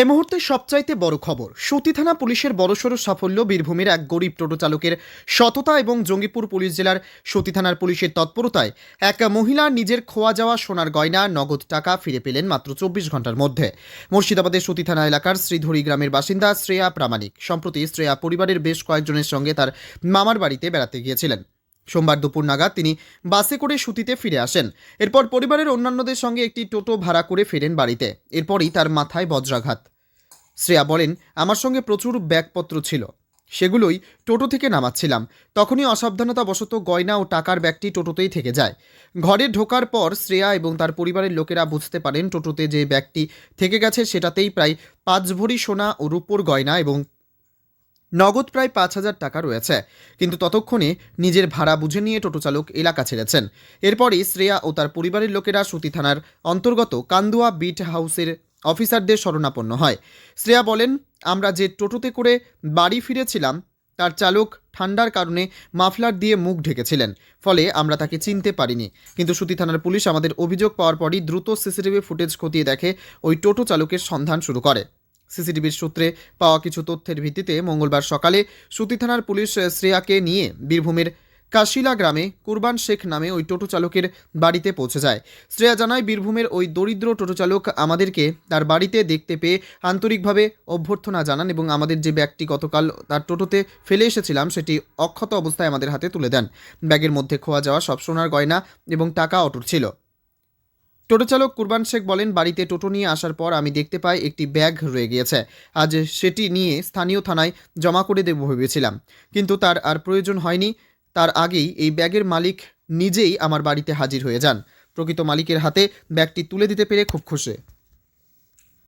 এই মুহূর্তে সবচাইতে বড় খবর, সতী থানা পুলিশের বড়সড় সাফল্য বীরভূমের এক গরিব টোটো চালকের সততা এবং জঙ্গিপুর পুলিশ জেলার সতী থানার পুলিশের তৎপরতায় এক মহিলা নিজের খোয়া যাওয়া সোনার গয়না, নগদ টাকা ফিরে পেলেন মাত্র চব্বিশ ঘণ্টার মধ্যে। মুর্শিদাবাদের সতী থানা এলাকার শ্রীধরী গ্রামের বাসিন্দা শ্রেয়া প্রামাণিক। সম্প্রতি শ্রেয়া পরিবারের বেশ কয়েকজনের সঙ্গে তার মামার বাড়িতে বেড়াতে গিয়েছিলেন। সোমবার দুপুর নাগাদ তিনি বাসে করে সুতিতে ফিরে আসেন। এরপর পরিবারের অন্যান্যদের সঙ্গে একটি টোটো ভাড়া করে ফেরেন বাড়িতে। এরপরই তার মাথায় বজ্রাঘাত। শ্রেয়া বলেন, আমার সঙ্গে প্রচুর ব্যাগপত্র ছিল। সেগুলোই টোটো থেকে নামাচ্ছিলাম। তখনই অসাবধানতাবশত গয়না ও টাকার ব্যাগটি টোটোতেই থেকে যায়। ঘরে ঢোকার পর শ্রেয়া এবং তার পরিবারের লোকেরা বুঝতে পারেন টোটোতে যে ব্যাগটি থেকে গেছে সেটাতেই প্রায় পাঁচ ভরি সোনা ও রূপোর গয়না এবং নগদ প্রায় পাঁচ হাজার টাকা রয়েছে। কিন্তু ততক্ষণে নিজের ভাড়া বুঝে নিয়ে টোটো চালক এলাকা ছেড়েছেন। এরপরই শ্রেয়া ও তার পরিবারের লোকেরা সুতি থানার অন্তর্গত কান্দুয়া বিট হাউসের অফিসারদের শরণাপন্ন হয়। শ্রেয়া বলেন, আমরা যে টোটোতে করে বাড়ি ফিরেছিলাম, তার চালক ঠান্ডার কারণে মাফলার দিয়ে মুখ ঢেকেছিলেন। ফলে আমরা তাকে চিনতে পারিনি। কিন্তু সুতি থানার পুলিশ আমাদের অভিযোগ পাওয়ার পরই দ্রুত সিসিটিভি ফুটেজ খতিয়ে দেখে ওই টোটো চালকের সন্ধান শুরু করে। সিসিটিভির সূত্রে পাওয়া কিছু তথ্যের ভিত্তিতে মঙ্গলবার সকালে সুতি থানার পুলিশ শ্রেয়াকে নিয়ে বীরভূমের কাশিলা গ্রামে কুরবান শেখ নামে ওই টোটো চালকের বাড়িতে পৌঁছে যায়। শ্রেয়া জানায়, বীরভূমের ওই দরিদ্র টোটো চালক আমাদেরকে তার বাড়িতে দেখতে পেয়ে আন্তরিকভাবে অভ্যর্থনা জানান এবং আমাদের যে ব্যাগটি গতকাল তার টোটোতে ফেলে এসেছিলাম, সেটি অক্ষত অবস্থায় আমাদের হাতে তুলে দেন। ব্যাগের মধ্যে খোয়া যাওয়া সব সোনার গয়না এবং টাকা অটুট ছিল। টোটো চালক কুরবান শেখ বলেন, বাড়িতে টোটো নিয়ে আসার পর আমি দেখতে পাই একটি ব্যাগ রয়ে গিয়েছে। আজ সেটি নিয়ে স্থানীয় থানায় জমা করে দেব ভেবেছিলাম। কিন্তু তার আর প্রয়োজন হয়নি। তার আগেই এই ব্যাগের মালিক নিজেই আমার বাড়িতে হাজির হয়ে যান। প্রকৃত মালিকের হাতে ব্যাগটি তুলে দিতে পেরে খুব খুশি।